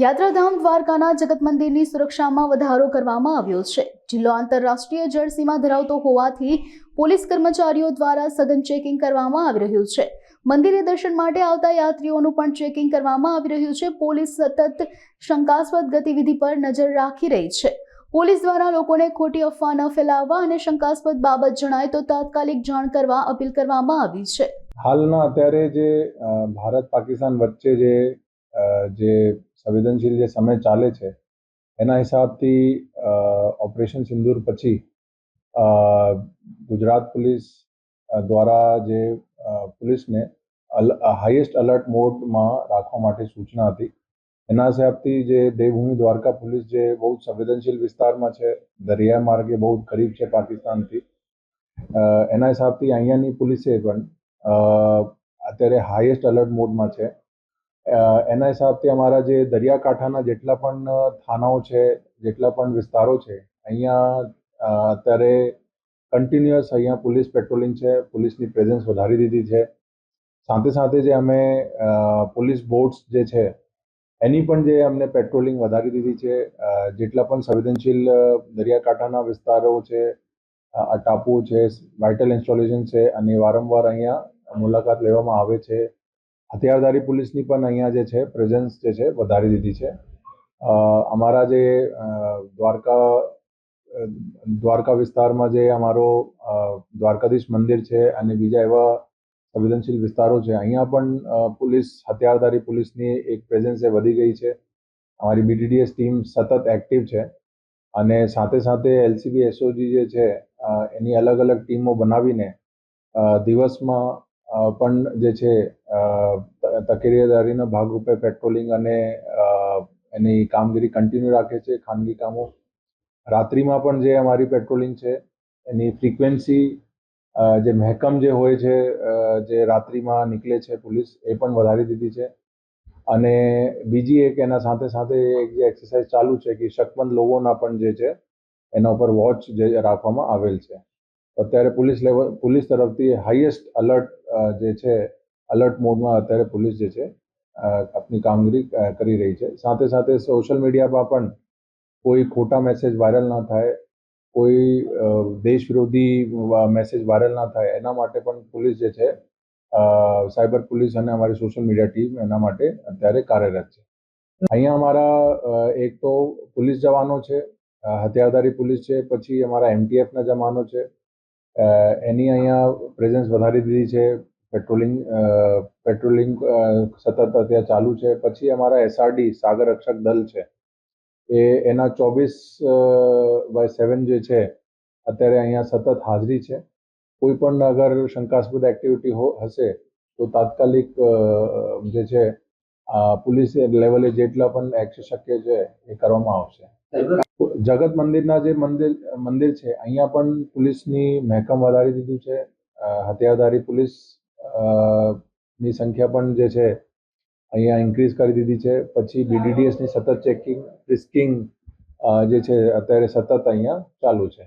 યાત્રાધામ દ્વારકાના જગત મંદિરની સુરક્ષામાં વધારો કરવામાં આવ્યો છે. જિલ્લો આંતરરાષ્ટ્રીય જળસીમા ધરાવતો હોવાથી પોલીસ કર્મચારીઓ દ્વારા સઘન ચેકિંગ કરવામાં આવી રહ્યું છે. મંદિરે દર્શન માટે આવતા યાત્રીઓનું પણ ચેકિંગ કરવામાં આવી રહ્યું છે. પોલીસ સતત શંકાસ્પદ ગતિવિધિ પર નજર રાખી રહી છે. પોલીસ દ્વારા લોકોને ખોટી અફવા ન ફેલાવવા અને શંકાસ્પદ બાબત જણાય તો તાત્કાલિક જાણ કરવા અપીલ કરવામાં આવી છે. હાલના અત્યારે જે ભારત પાકિસ્તાન વચ્ચે જે જે સંવેદનશીલ જે સમય ચાલે છે, એના હિસાબથી ઓપરેશન સિંદૂર પછી ગુજરાત પોલીસ દ્વારા જે પોલીસને હાઈએસ્ટ અલર્ટ મોડમાં રાખવા માટે સૂચના હતી. એના હિસાબથી જે દેવભૂમિ દ્વારકા પોલીસ જે બહુ સંવેદનશીલ વિસ્તારમાં છે, દરિયા માર્ગે બહુ જ કરીબ છે પાકિસ્તાનથી એના હિસાબથી અહીંયાની પોલીસે પણ અત્યારે હાઈએસ્ટ અલર્ટ મોડમાં છે. એના હિસાબથી અમારા જે દરિયાકાંઠાના જેટલા પણ થાનાઓ છે, જેટલા પણ વિસ્તારો છે, અહીંયા અત્યારે કન્ટિન્યુઅસ અહીંયા પોલીસ પેટ્રોલિંગ છે, પોલીસની પ્રેઝન્સ વધારી દીધી છે. સાથે સાથે જે અમે પોલીસ બોટ્સ જે છે, એની પણ જે અમને પેટ્રોલિંગ વધારી દીધી છે જેટલા પણ સંવેદનશીલ દરિયાકાંઠાના વિસ્તારો છે ટાપુ છે વાઇટલ ઇન્સ્ટોલેશન છે, અને વારંવાર અહીંયા મુલાકાત લેવામાં આવે છે. હથિયારધારી પોલીસની પણ અહીંયા જે છે પ્રેઝન્સ જે છે, વધારી દીધી છે. અમારા જે દ્વારકા દ્વારકા વિસ્તારમાં જે અમારો દ્વારકાધીશ મંદિર છે અને બીજા એવા સંવેદનશીલ વિસ્તારો છે, અહીંયા પણ પોલીસ, હથિયારધારી પોલીસની એક પ્રેઝન્સ એ વધી ગઈ છે. અમારી બીડીડીએસ ટીમ સતત એક્ટિવ છે અને સાથે સાથે એલસીબી એસઓજી જે છે એની અલગ અલગ ટીમો બનાવીને દિવસમાં પણ જે છે તકેદારીના ભાગરૂપે પેટ્રોલિંગ અને એની કામગીરી કન્ટિન્યુ રાખે છે, ખાનગી કામો. રાત્રિમાં પણ જે અમારી પેટ્રોલિંગ છે, એની ફ્રિકવન્સી જે મહેકમ જે હોય છે જે રાત્રિમાં નીકળે છે પોલીસ, એ પણ વધારી દીધી છે. અને બીજી એક એના સાથે સાથે એક જે એક્સરસાઇઝ ચાલુ છે કે શકમંદ લોકોના પણ જે છે, એના ઉપર વોચ જે રાખવામાં આવેલ છે. અત્યારે પોલીસ લેવલ પોલીસ તરફથી હાઈએસ્ટ અલર્ટ જે છે અલર્ટ મોડમાં અત્યારે પોલીસ જે છે આપની કામગીરી કરી રહી છે. સાથે સાથે સોશિયલ મીડિયામાં પણ કોઈ ખોટા મેસેજ વાયરલ ના થાય, કોઈ દેશ વિરોધી મેસેજ વાયરલ ના થાય, એના માટે પણ પોલીસ જે છે સાયબર પોલીસ અને અમારી સોશિયલ મીડિયા ટીમ એના માટે અત્યારે કાર્યરત છે. અહીંયા અમારા એક તો પોલીસ જવાનો છે હથિયારધારી પોલીસ છે, પછી અમારા એમટીએફના જવાનો છે એની અહીંયા પ્રેઝન્સ વધારી દીધી છે પેટ્રોલિંગ પેટ્રોલિંગ સતત અત્યારે ચાલુ છે. પછી અમારા એસઆરડી સાગર રક્ષક દળ છે. એ એના ચોવીસ બાય સેવન જે છે, અત્યારે અહીંયા સતત હાજરી છે. કોઈ પણ અગર શંકાસ્પદ એક્ટિવિટી હશે, તો તાત્કાલિક જે છે પોલીસ લેવલે જેટલા પણ એક્શન શક્ય છે, એ કરવામાં આવશે. જગત મંદિરના જે મંદિર મંદિર છે, અહીંયા પણ પોલીસની મહેકમ વધારી દીધું છે. હથિયારધારી પોલીસ ની સંખ્યા પણ જે છે, અહીંયા ઇન્ક્રીઝ કરી દીધી છે. પછી બીડીડીએસની સતત ચેકિંગ રિસ્કિંગ જે છે, અત્યારે સતત અહીંયા ચાલુ છે.